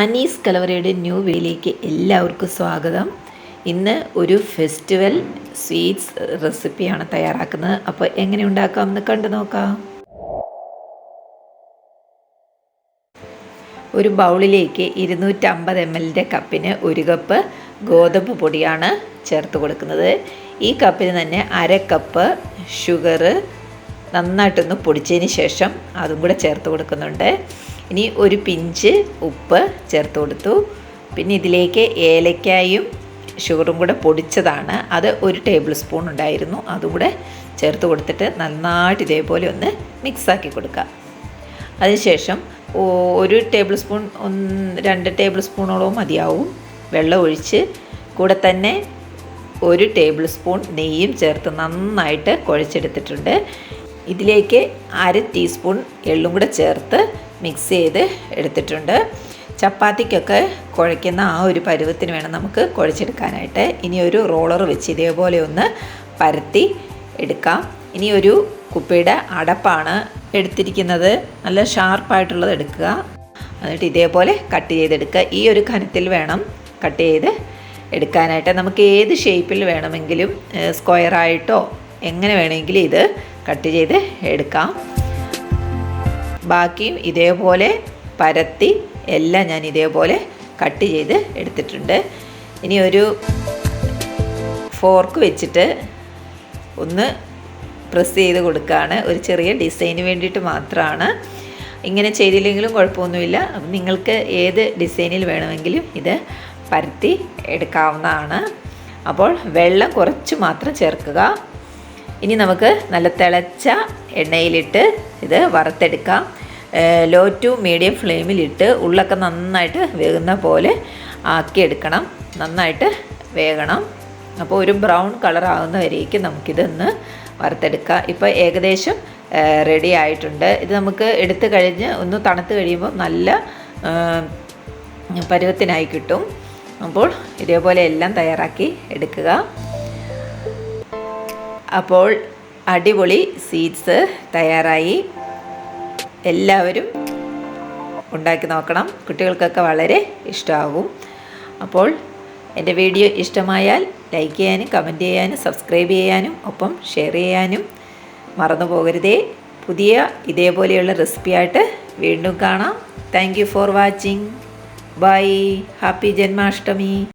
Anees കലവറയുടെ new വീഡിയോയിലേക്ക് എല്ലാവർക്കും സ്വാഗതം. ഇന്ന് ഒരു ഫെസ്റ്റിവൽ സ്വീറ്റ്സ് റെസിപ്പിയാണ് തയ്യാറാക്കുന്നത്. അപ്പോൾ എങ്ങനെ ഉണ്ടാക്കാമെന്ന് കണ്ടു നോക്കാം. ഒരു ബൗളിലേക്ക് ഇരുന്നൂറ്റമ്പത് എം എല്ലിന്റെ കപ്പിന് ഒരു കപ്പ് ഗോതമ്പ് പൊടിയാണ് ചേർത്ത് കൊടുക്കുന്നത്. ഈ കപ്പിന് തന്നെ അര കപ്പ് ഷുഗർ നന്നായിട്ടൊന്ന് പൊടിച്ചതിന് ശേഷം അതും കൂടെ ചേർത്ത് കൊടുക്കുന്നുണ്ട്. ഇനി ഒരു പിഞ്ച് ഉപ്പ് ചേർത്ത് കൊടുത്തു. പിന്നെ ഇതിലേക്ക് ഏലക്കായും ഷുഗറും കൂടെ പൊടിച്ചതാണ്. അത് ഒരു ടേബിൾ സ്പൂൺ ഉണ്ടായിരുന്നു. അതും കൂടെ ചേർത്ത് കൊടുത്തിട്ട് നന്നായിട്ട് ഇതേപോലെ ഒന്ന് മിക്സാക്കി കൊടുക്കുക. അതിനുശേഷം ഒരു ടേബിൾ സ്പൂൺ ഒന്ന് രണ്ട് ടേബിൾ സ്പൂണോളം മതിയാവും. വെള്ളം ഒഴിച്ച് കൂടെ തന്നെ ഒരു ടേബിൾ സ്പൂൺ നെയ്യും ചേർത്ത് നന്നായിട്ട് കുഴച്ചെടുത്തിട്ടുണ്ട്. ഇതിലേക്ക് അര ടീസ്പൂൺ എള്ളും കൂടെ ചേർത്ത് മിക്സ് ചെയ്ത് എടുത്തിട്ടുണ്ട്. ചപ്പാത്തിക്കൊക്കെ കുഴയ്ക്കുന്ന ആ ഒരു പരുവത്തിന് വേണം നമുക്ക് കുഴച്ചെടുക്കാനായിട്ട്. ഇനി ഒരു റോളർ വെച്ച് ഇതേപോലെ ഒന്ന് പരത്തി എടുക്കാം. ഇനി ഒരു കുപ്പിയുടെ അടപ്പാണ് എടുത്തിരിക്കുന്നത്. നല്ല ഷാർപ്പായിട്ടുള്ളത് എടുക്കുക. എന്നിട്ട് ഇതേപോലെ കട്ട് ചെയ്തെടുക്കുക. ഈ ഒരു കനത്തിൽ വേണം കട്ട് ചെയ്ത് എടുക്കാനായിട്ട്. നമുക്ക് ഏത് ഷേപ്പിൽ വേണമെങ്കിലും സ്ക്വയറായിട്ടോ എങ്ങനെ വേണമെങ്കിലും ഇത് കട്ട് ചെയ്ത് എടുക്കാം. ബാക്കിയും ഇതേപോലെ പരത്തി എല്ലാം ഞാൻ ഇതേപോലെ കട്ട് ചെയ്ത് എടുത്തിട്ടുണ്ട്. ഇനി ഒരു ഫോർക്ക് വെച്ചിട്ട് ഒന്ന് പ്രസ് ചെയ്ത് കൊടുക്കുകയാണ് ഒരു ചെറിയ ഡിസൈന് വേണ്ടിയിട്ട് മാത്രമാണ്. ഇങ്ങനെ ചെയ്തില്ലെങ്കിലും കുഴപ്പമൊന്നുമില്ല. നിങ്ങൾക്ക് ഏത് ഡിസൈനിൽ വേണമെങ്കിലും ഇത് പരത്തി എടുക്കാവുന്നതാണ്. അപ്പോൾ വെള്ളം കുറച്ച് മാത്രം ചേർക്കുക. ഇനി നമുക്ക് നല്ല തിളച്ച എണ്ണയിലിട്ട് ഇത് വറുത്തെടുക്കാം. ലോ ടു മീഡിയം ഫ്ലെയിമിലിട്ട് ഉള്ളൊക്കെ നന്നായിട്ട് വേകുന്ന പോലെ ആക്കിയെടുക്കണം. നന്നായിട്ട് വേകണം. അപ്പോൾ ഒരു ബ്രൗൺ കളർ ആകുന്ന വരേക്കും നമുക്കിതൊന്ന് വറുത്തെടുക്കാം. ഇപ്പോൾ ഏകദേശം റെഡി ആയിട്ടുണ്ട്. ഇത് നമുക്ക് എടുത്തു കഴിഞ്ഞ് ഒന്ന് തണുത്ത് കഴിയുമ്പോൾ നല്ല പരുവത്തിനായി കിട്ടും. അപ്പോൾ ഇതേപോലെ എല്ലാം തയ്യാറാക്കി എടുക്കുക. അപ്പോൾ അടിപൊളി സീഡ്സ് തയ്യാറായി. എല്ലാവരും ഉണ്ടാക്കി നോക്കണം. കുട്ടികൾക്കൊക്കെ വളരെ ഇഷ്ടമാകും അപ്പോൾ എന്റെ വീഡിയോ ഇഷ്ടമായാൽ ലൈക്ക് ചെയ്യാനും കമന്റ് ചെയ്യാനും സബ്സ്ക്രൈബ് ചെയ്യാനും ഒപ്പം ഷെയർ ചെയ്യാനും മറന്നു പോകരുതേ. പുതിയ ഇതേപോലെയുള്ള റെസിപ്പിയായിട്ട് വീണ്ടും കാണാം. Thank for watching bye happy Janmashtami